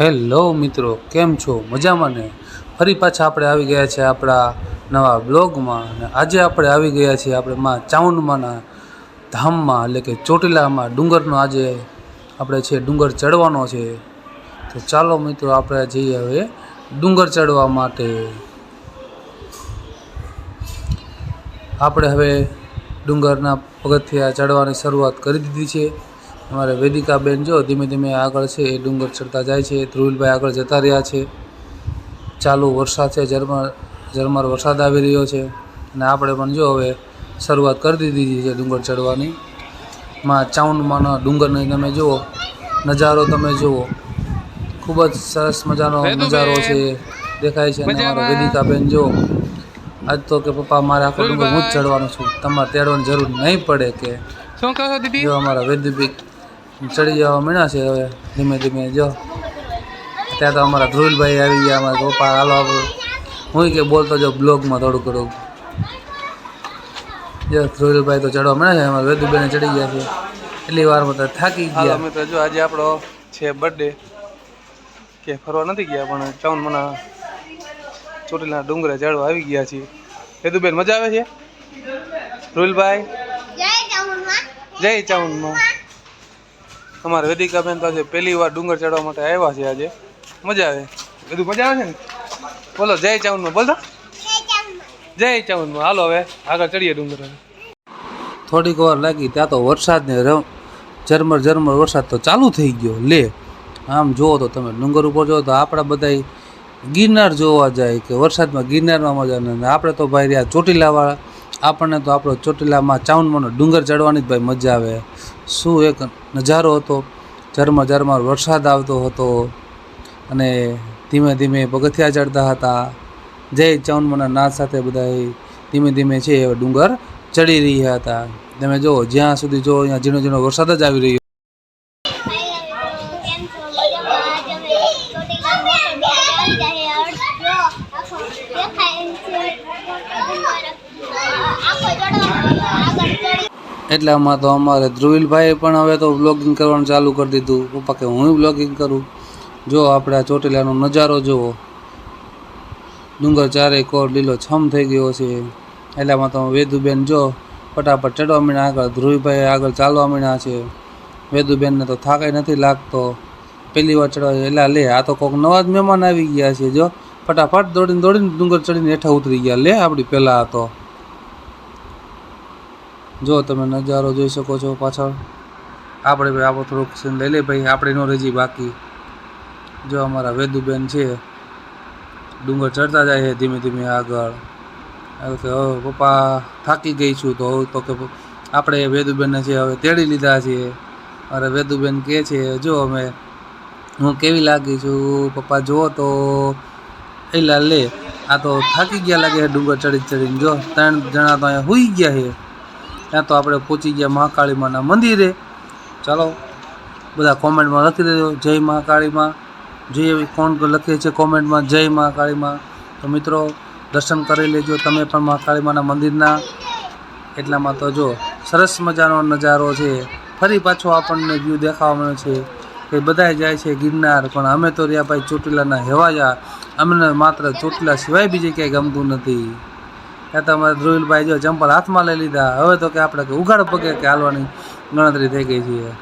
Hello મિત્રો, કેમ છો? મજામાં ને? ફરી પાછા આપણે આવી ગયા છે આપણા નવા બ્લોગમાં અને આજે આપણે આવી ગયા છીએ આપણે માં ચામુંડમાના ધામમાં, એટલે કે ચોટીલામાં ડુંગરનો આજે આપણે છે ડુંગર ચડવાનો છે. તો ચાલો મિત્રો, આપણે જઈએ હવે ડુંગર ચડવા માટે. આપણે હવે ડુંગરના પગથિયા ચડવાની શરૂઆત કરી દીધી છે. અમારે વેદિકાબેન જો ધીમે ધીમે આગળ છે એ ડુંગર ચડતા જાય છે ધ્રુવિલભાઈ આગળ જતા રહ્યા છે. ચાલુ વરસાદ છે ઝરમર ઝરમર વરસાદ આવી રહ્યો છે. અને આપણે પણ જો હવે શરૂઆત કરી દીધી છે ડુંગર ચડવાની. માં ચાઉન્ડમાંના ડુંગરને તમે જુઓ નજારો તમે જુઓ. ખૂબ જ સરસ મજાનો નજારો છે દેખાય છે. અને અમારા વેદિકાબેન જો આજ તો કે પપ્પા મારે આખો ડુંગર હું જ ચડવાનું છું. તમારે તેડવાની જરૂર નહીં પડે કે. શું કહો દીદી? જો અમારા વૈદ્યપીક ચડી જવા મળ્યા છે હવે ધીમે ધીમે જો. ત્યાં તો અમારા ધ્રુવલભાઈ આવી ગયા અમારા ગોપાલ હાલો આપણે. હું કે બોલતો જો બ્લોગમાં થોડું થોડુંક. જો ધ્રુવલભાઈ તો ચડવા મળ્યા છે અમારા વેદુબેને ચડી ગયા છે. એટલી વારમાં તો થાકી ગયા. મિત્રો જો આજે આપણો છે બર્થડે કે ફરવા નથી ગયા પણ ચાઉન મના ચોટીલા ડુંગરે ચડવા આવી ગયા છીએ. વેદુબેન મજા આવે છે? ધ્રુવલભાઈ? જય ચાઉનમાં અમારે વેદિકાબેન પાસે પહેલી વાર ડુંગર ચડવા માટે આવ્યા છે આજે. મજા આવે. બધું મજા આવે છે ને? બોલો, જય ચાઉનમાં બોલો જય ચાઉનમાં. હાલો હવે, આગળ ચડીએ ડુંગર થોડીક વાર લાગી, ત્યાં તો વરસાદ ને રમ, ઝરમર ઝરમર વરસાદ તો ચાલુ થઈ ગયો, લે. આમ જુઓ તો તમે ડુંગર ઉપર જુઓ તો આપણા બધા ગિરનાર જોવા જાય કે વરસાદમાં ગિરનારમાં મજા નહીં આપણે તો ભાઈ રહ્યા ચોટીલાવાળા આપણને તો આપણો ચોટીલામાં ચાવનમાં ડુંગર ચડવાની જ ભાઈ મજા આવે. શું એક નજારો હતો? ઝરમર ઝરમર વરસાદ આવતો હતો અને ધીમે ધીમે પગથિયા ચડતા હતા. જય ચાઉનમાંના નાદ સાથે બધા ધીમે ધીમે છે ડુંગર ચડી રહ્યા હતા. તમે જુઓ, જ્યાં સુધી જો અહીંયા ઝીણો ઝીણો વરસાદ જ આવી રહ્યો. એટલામાં તો અમારે ધ્રુવિલભાઈએ પણ હવે તો વ્લોગિંગ કરવાનું ચાલુ કરી દીધું. પપ્પા કે હું વ્લોગિંગ કરું? જો આપણે આ ચોટીલાનો નજારો જુઓ. ડુંગર ચારે કોર લીલો છમ થઈ ગયો છે. એટલામાં તો વેદુબેન જો ફટાફટ ચડવા માંડ્યા. આગળ ધ્રુવીભાઈ આગળ ચાલવા માંડ્યા છે. વેદુબેનને તો થાકાઈ નથી લાગતો. પહેલી વાર ચડવા એટલે લે, આ તો કોઈક નવા જ મહેમાન આવી ગયા છે જો. ફટાફટ દોડીને દોડીને ડુંગર ચડીને હેઠા ઉતરી ગયા. લે આપણી પહેલાં હતો જો તમે નજારો જોઈ શકો છો પાછળ. આપણે ભાઈ, આપણો થોડુંક સીન લઈ લે ભાઈ, આપણે નો રજી બાકી. જો અમારા વેદુબેન છે, ડુંગર ચડતા જાય છે ધીમે ધીમે આગળ. કે હવે પપ્પા થાકી ગઈ છું તો, હવે તો કે આપણે વેદુબેનને છે હવે તેડી લીધા છે. અરે વેદુબેન કહે છે, જો અમે, હું કેવી લાગી છું? પપ્પા, જુઓ તો એલા લે. આ તો થાકી ગયા લાગે છે ડુંગર ચડી ચડીને. જો, ત્રણ જણા તો અહીંયા હુઈ ગયા છે. ત્યાં તો આપણે પહોંચી ગયા મહાકાળીમાના મંદિરે. ચાલો, બધા કોમેન્ટમાં લખી દેજો, જય મહાકાળીમાં જે કોણ લખે છે કોમેન્ટમાં, જય મહાકાળીમાં તો મિત્રો, દર્શન કરી લેજો તમે પણ મહાકાળી માના મંદિરના. એટલામાં તો જો, સરસ મજાનો નજારો છે. ફરી પાછો આપણને વ્યૂ દેખાવા મળે છે કે બધાય જાય છે ગિરનાર, પણ અમે તો રહ્યા ભાઈ ચોટીલાના હેવાયા. અમને માત્ર ચોટીલા સિવાય બીજે ક્યાંય ગમતું નથી. ત્યાં તમારે ધ્રુવિલભાઈ જો ચંપલ હાથમાં લઈ લીધા. હવે તો કે આપણે કે ઉઘાડ પગે કે હાલવાની ગણતરી થઈ ગઈ છે.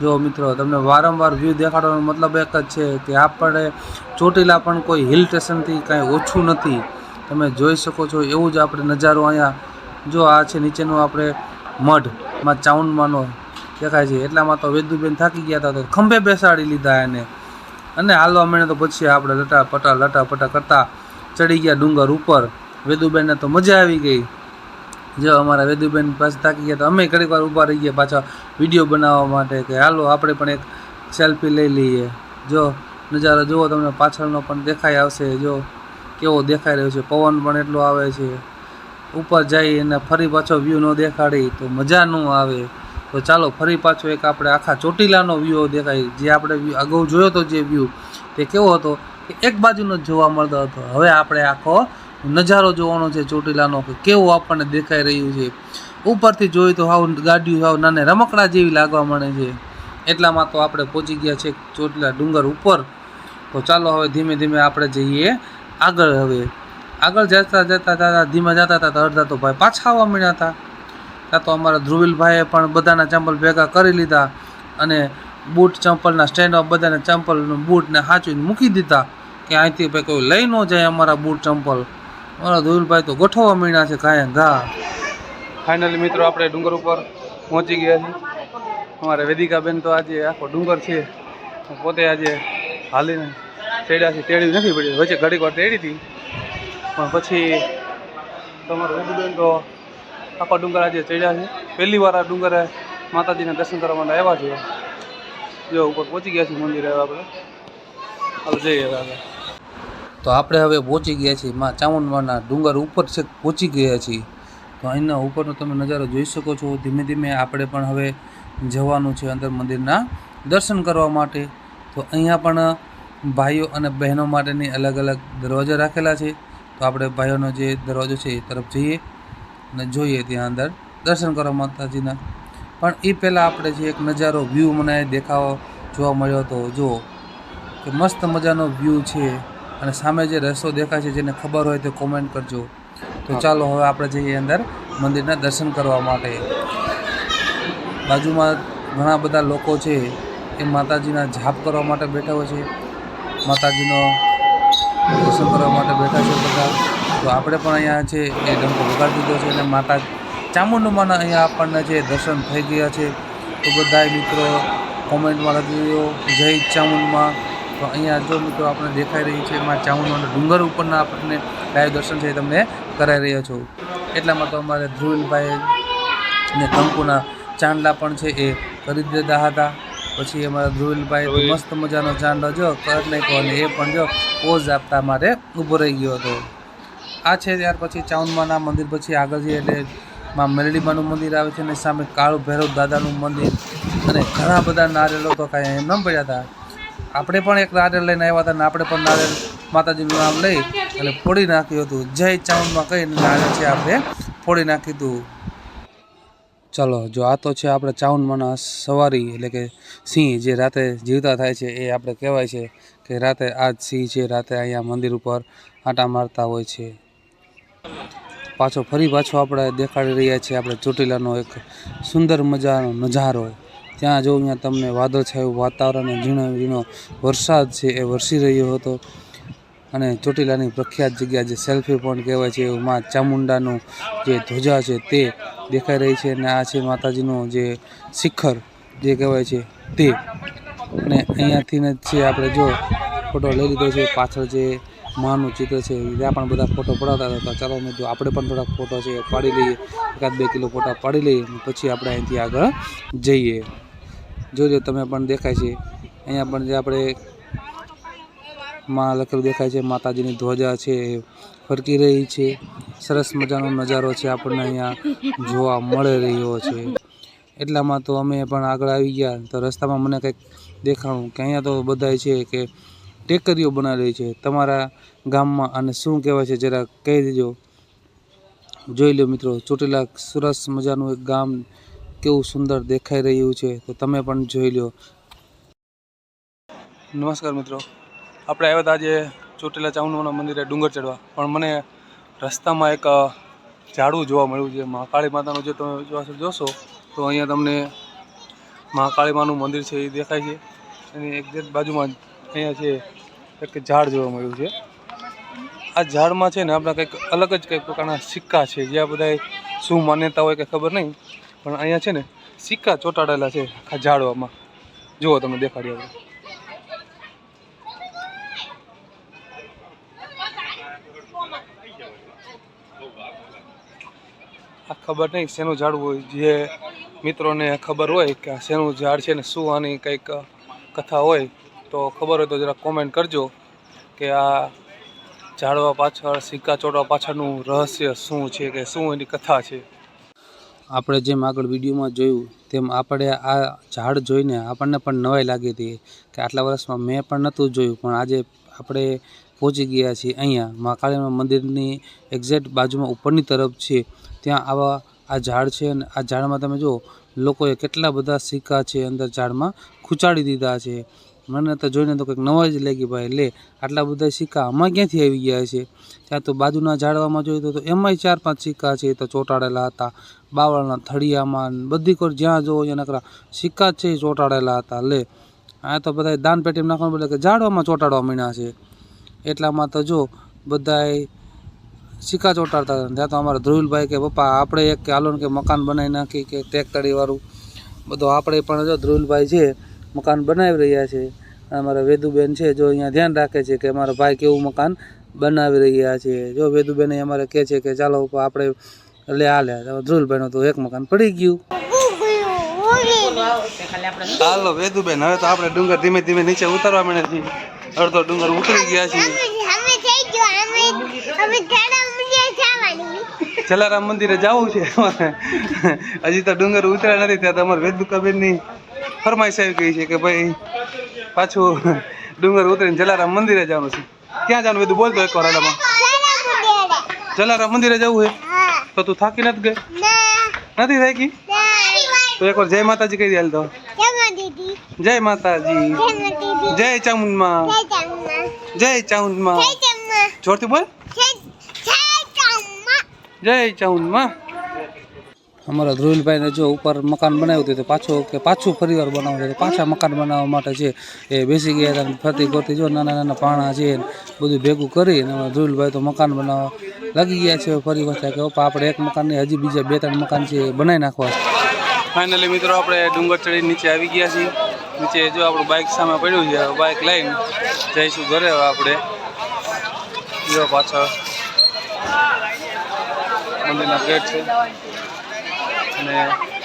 જો મિત્રો, તમને વારંવાર વ્યૂ દેખાડવાનો મતલબ એક જ છે કે આપણે ચોટીલા પણ કોઈ હિલ સ્ટેશનથી કાંઈ ઓછું નથી. તમે જોઈ શકો છો, એવું જ આપણે નજારો અહીંયા જો આ છે નીચેનું આપણે મઢમાં ચાઉન્ડમાંનો દેખાય છે. એટલામાં તો વેદુબેન થાકી ગયા હતા તો ખંભે બેસાડી લીધા એને. અને હાલવા માંડે તો પછી આપણે લટા પટા લટા પટા કરતા ચડી ગયા ડુંગર ઉપર. વેદુબેનને તો મજા આવી ગઈ. જો અમારા વેદુબેન પાસે થાકી ગયા તો અમે ઘણી વાર ઊભા રહી ગયા પાછા વીડિયો બનાવવા માટે કે હાલો આપણે પણ એક સેલ્ફી લઈ લઈએ. જો નજારો જુઓ તમને પાછળનો પણ દેખાઈ આવશે. જો કેવો દેખાઈ રહ્યો છે. પવન પણ એટલો આવે છે. ઉપર જઈ અને ફરી પાછો વ્યૂ ન દેખાડી તો મજા ન આવે. તો ચાલો ફરી પાછો એક આપણે આખા ચોટીલાનો વ્યૂ દેખાય. જે આપણે અગાઉ જોયો હતો જે વ્યૂ તે કેવો હતો કે એક બાજુનો જ જોવા મળતો હતો. હવે આપણે આખો નજારો જોવાનો છે ચોટીલાનો કે કેવું આપણને દેખાઈ રહ્યું છે. ઉપરથી જોઈએ તો હાવ ગાડીઓ હાવ નાને રમકડા જેવી લાગવા મળે છે. એટલામાં તો આપણે પહોંચી ગયા છે ચોટીલા ડુંગર ઉપર. તો ચાલો હવે ધીમે ધીમે આપણે જઈએ આગળ હવે. આગળ જતા જતા જતા ધીમે જતા હતા અડધા તો ભાઈ પાછા આવવા મળ્યા હતા. ત્યાં તો અમારા ધ્રુવીલભાઈએ પણ બધાના ચંપલ ભેગા કરી લીધા અને બૂટ ચંપલના સ્ટેન્ડમાં બધાને ચંપલનું બૂટને હાંચવીને મૂકી દીધા કે અહીંથી ભાઈ કોઈ લઈ ન જાય અમારા બૂટ ચંપલ. અમારા ધ્રુવીલભાઈ તો ગોઠવવા મળ્યા છે કાંઈ ઘા ફાઇનલી મિત્રો આપણે ડુંગર ઉપર પહોંચી ગયા છીએ. અમારે વેદિકાબેન તો આજે આખો ડુંગર છે. પોતે આજે હાલીને ચડ્યા છે, તેડી નથી પડી વચ્ચે ઘડીક વાર તેડી હતી. પણ પછી તમારો વેદિકબેન તો આખો ડુંગર આજે ચડ્યા છે. પહેલી વાર આ ડુંગરે માતાજીના દર્શન કરવા માટે આવ્યા છે. જો ઉપર પહોંચી ગયા છીએ મંદિરે આપણે હાલ જઈએ આગળ. તો આપણે હવે પહોંચી ગયા છીએ માં ચામુંડમાના ડુંગર ઉપર છે, પહોંચી ગયા છીએ. તો અહીંના ઉપરનો તમે નજારો જોઈ શકો છો. ધીમે ધીમે આપણે પણ હવે જવાનું છે અંદર મંદિરના દર્શન કરવા માટે. તો અહીંયા પણ ભાઈઓ અને બહેનો માટેની અલગ અલગ દરવાજા રાખેલા છે. તો આપણે ભાઈઓનો જે દરવાજો છે એ તરફ જઈએ અને જોઈએ ત્યાં અંદર દર્શન કરવા માતાજીના. પણ એ પહેલાં આપણે જે એક નજારો વ્યૂ મને દેખાવો જોવા મળ્યો હતો જો કે મસ્ત મજાનો વ્યૂ છે. અને સામે જે રસ્તો દેખાય છે જેને ખબર હોય તે કોમેન્ટ કરજો. તો ચાલો હવે આપણે જઈએ અંદર મંદિરના દર્શન કરવા માટે. બાજુમાં ઘણા બધા લોકો છે એ માતાજીના જાપ કરવા માટે બેઠા હોય છે. માતાજીનો દર્શન કરવા માટે બેઠા છે બધા. તો આપણે પણ અહીંયા છે એ ડંકો વગાડી દીધો છે અને માતા ચામુંડમાના અહીંયા આપણને જે દર્શન થઈ ગયા છે. તો બધાય મિત્રો કોમેન્ટમાં લખી દો જય ચામુંડમાં. તો અહીંયા જો મિત્રો આપણે દેખાઈ રહી છે, એમાં ચામુંડમાના ડુંગર ઉપરના આપણને લાઈવ દર્શન છે તમને કરાવી રહ્યો છું. એટલામાં તો અમારે ધ્રુવીલભાઈ ને કંકુના ચાંદલા પણ છે એ કરી દીધા હતા. પછી અમારા ધ્રુવીલભાઈ મસ્ત મજાનો ચાંદલો જો, કર નાખ્યો અને એ પણ જો પોઝ આપતા માટે ઊભો રહી ગયો હતો. આ છે ત્યાર પછી ચાઉનમાના મંદિર, પછી આગળ જઈએ એટલે માં મેરડીમાનું મંદિર આવે છે અને સામે કાળુ ભૈરવ દાદાનું મંદિર. અને ઘણા બધા નારિયેલો તો કાંઈ એમ ન પડ્યા હતા. આપણે પણ એક નારિયેળ લઈને આવ્યા હતા અને આપણે પણ નારિયેળ માતાજીનું નામ લઈ અને ફોડી નાખ્યું હતું. જય ચાઉનમાં કહીને નારિયેળ છે આપણે ફોડી નાખ્યું હતું. ચલો, જો આ તો છે આપણે ચાઉનમાંના સવારી એટલે કે સિંહ જે રાતે જીવતા થાય છે એ આપણે કહેવાય છે કે રાતે આ જ સિંહ છે, રાતે અહીંયા મંદિર ઉપર આંટા મારતા હોય છે. પાછો ફરી પાછો આપણે દેખાડી રહ્યા છીએ, આપણે ચોટીલાનો એક સુંદર મજાનો નજારો. ત્યાં જો અહીંયા તમને વાદળછાયું વાતાવરણ અને ઝીણો ઝીણો વરસાદ છે એ વરસી રહ્યો હતો. અને ચોટીલાની પ્રખ્યાત જગ્યા જે સેલ્ફી પોઈન્ટ કહેવાય છે માં ચામુંડાનું જે ધ્વજા છે તે દેખાઈ રહી છે અને આ છે માતાજીનું જે શિખર જે કહેવાય છે તે. અને અહીંયાથી જ છે આપણે જો ફોટો લઈ લીધો છે, પાછળ જે માનું ચિત્ર છે, ત્યાં પણ બધા ફોટો પડાવતા હતા. ચાલો મેં જો આપણે પણ થોડાક ફોટો છે પાડી લઈએ. એકાદ બે કિલો ફોટા પાડી લઈએ પછી આપણે અહીંથી આગળ જઈએ. જોજો તમે પણ દેખાય છે. અહીંયા પણ જે આપણે માં લખેલું દેખાય છે, માતાજીની ધ્વજા છે, ફરકી રહી છે. સરસ મજાનો નજારો છે આપણને અહીંયા જોવા મળી રહ્યો છે. એટલામાં તો અમે પણ આગળ આવી ગયા, તો રસ્તામાં મને કંઈક દેખાણું કે અહીંયા તો બધાય છે કે ટેકરીઓ બનાવેલી છે. તમારા ગામમાં અને શું કહેવાય છે જરા કહી દેજો. જોઈ લો મિત્રો, ચોટીલા સરસ મજાનું એક ગામ કેવું સુંદર દેખાઈ રહ્યું છે, તો તમે પણ જોઈ લો નમસ્કાર મિત્રો. આપણે આવ્યા હતા આજે ચોટીલા ચામુંડમાના મંદિરે ડુંગર ચડવા પણ મને રસ્તામાં એક ઝાડું જોવા મળ્યું છે. મહાકાળી માતાનું જે તમે જો- જોશો, તો અહીંયા તમને મહાકાળી માનું મંદિર છે એ દેખાય છે. એની એક્ઝેક્ટ બાજુમાં જ અહીંયા છે, એક ઝાડ જોવા મળ્યું છે. આ ઝાડમાં છે ને આપણે કંઈક અલગ જ કંઈક પ્રકારના સિક્કા છે. જ્યાં બધા શું માન્યતા હોય કે ખબર નહીં. પણ અહીંયા છે ને સિક્કા ચોંટાડેલા છે આખા ઝાડવામાં. જુઓ તમે દેખાડી આપણે આ ખબર નહીં શેનું ઝાડ હોય, જે મિત્રોને ખબર હોય કે આ શેનું ઝાડ છે ને શું આની કંઈક કથા હોય, તો ખબર હોય તો જરા કોમેન્ટ કરજો કે આ ઝાડવા પાછળ, સિક્કા ચોટવા પાછળનું રહસ્ય શું છે કે શું એની કથા છે. આપણે જેમ આગળ વિડીયોમાં જોયું, તેમ આપણે આ ઝાડ જોઈને આપણને પણ નવાઈ લાગી હતી કે આટલા વર્ષમાં મેં પણ નહોતું જોયું, પણ આજે આપણે પહોંચી ગયા છીએ અહીંયા મહાકાળીના મંદિરની એક્ઝેક્ટ બાજુમાં ઉપરની તરફ છે ત્યાં આવા આ ઝાડ છે અને આ ઝાડમાં તમે જુઓ, લોકોએ કેટલા બધા સિક્કા છે અંદર ઝાડમાં ખૂંચાડી દીધા છે. મને તો જોઈને તો કંઈક નવા જ લાગી ભાઈ. લે, આટલા બધા સિક્કા આમાં ક્યાંથી આવી ગયા છે? ત્યાં તો બાજુના ઝાડવામાં જોયું તો એમાંય ચાર પાંચ સિક્કા છે. તો ચોંટાડેલા હતા. બાવળના થળિયામાં બધી કોર જ્યાં જોવો એના નકરા સિક્કા છે એ ચોંટાડેલા હતા. લે, આ તો બધા દાન પેટીમાં નાખવાનું બદલે કે ઝાડવામાં ચોંટાડવા માંડ્યા છે. એટલામાં તો જો બધાય સિક્કા ચોંટાડતા હતા. ત્યાં તો અમારા ધ્રુવલભાઈ કે, પપ્પા, આપણે એક કે હાલો કે મકાન બનાવી નાખી કે ટેકતડીવાળું બધું આપણે પણ જો ધ્રુવલભાઈ છે મકાન બનાવી રહ્યા છે. અમારા વેદુબેન છે જો અહીંયા ધ્યાન રાખે છે કે અમારા ભાઈ કેવું મકાન બનાવી રહ્યા છે. જો વેદુબેન અમારે કહે છે કે ચાલો આપણે લે આ લે. ધ્રુવલભાઈનું તો એક મકાન પડી ગયું. ચાલો વેદુબેન, હવે તો આપણે ડુંગર ધીમે ધીમે નીચે ઉતરવા મળે છે અડધો ડુંગર ઉતરી ગયા છે જલારામ મંદિરે જવું છે હજી તો ડુંગર ઉતર્યા નથી ત્યાં તમારે વેદુ વેદુકાબેનની ફરમાઈશ આવી ગઈ છે કે ભાઈ પાછું ડુંગર ઉતરીને જલારામ મંદિરે જવાનું છે. ક્યાં જવાનું? બધું બોલતો એક વાર આલામાં જલારામ મંદિરે જવું છે તો તું થાકી નથી ગઈ? નથી થાકી? તો એકવાર જય માતાજી કહી દે હાલ તો. જય માતાજી. જય ચામુંડમાં. જય ચામુંડમાં. જોરથી બોલ. જય ચાઉનમાં અમારા ધ્રુવિલભાઈને જો ઉપર મકાન બનાવ્યું હતું તો પાછું કે પાછું ફરીવાર બનાવવું છે. પાછા મકાન બનાવવા માટે છે એ બેસી ગયા હતા ફરતી ફરતી જો નાના નાના પાણા છે બધું ભેગું કરી અને અમારા ધ્રુવલભાઈ તો મકાન બનાવવા લાગી ગયા છે. ફરી વખત કે ઓપા, આપણે એક મકાન નહીં, હજી બીજા બે ત્રણ મકાન છે બનાવી નાખવા. ફાઇનલી મિત્રો, આપણે ડુંગર ચડી નીચે આવી ગયા છીએ. નીચે જો આપણું બાઇક સામે પડ્યું છે બાઇક લઈને જઈશું ઘરે આપણે. જો પાછળ મંદિરના ગેટ છે. અને